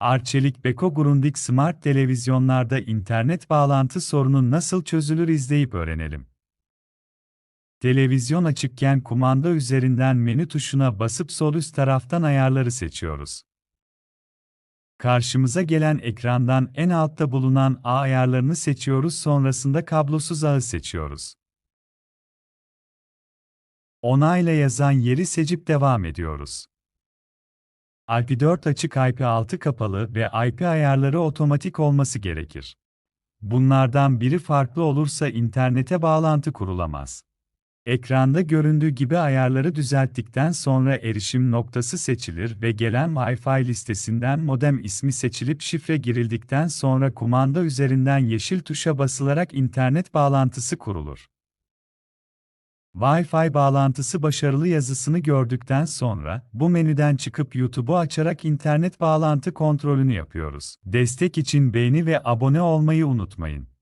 Arçelik Beko Grundig Smart televizyonlarda internet bağlantı sorunu nasıl çözülür izleyip öğrenelim. Televizyon açıkken kumanda üzerinden menü tuşuna basıp sol üst taraftan ayarları seçiyoruz. Karşımıza gelen ekrandan en altta bulunan ağ ayarlarını seçiyoruz sonrasında kablosuz ağı seçiyoruz. Onayla yazan yeri seçip devam ediyoruz. IP4 açık IP6 kapalı ve IP ayarları otomatik olması gerekir. Bunlardan biri farklı olursa internete bağlantı kurulamaz. Ekranda göründüğü gibi ayarları düzelttikten sonra erişim noktası seçilir ve gelen Wi-Fi listesinden modem ismi seçilip şifre girildikten sonra kumanda üzerinden yeşil tuşa basılarak internet bağlantısı kurulur. Wi-Fi bağlantısı başarılı yazısını gördükten sonra, bu menüden çıkıp YouTube'u açarak internet bağlantı kontrolünü yapıyoruz. Destek için beğeni ve abone olmayı unutmayın.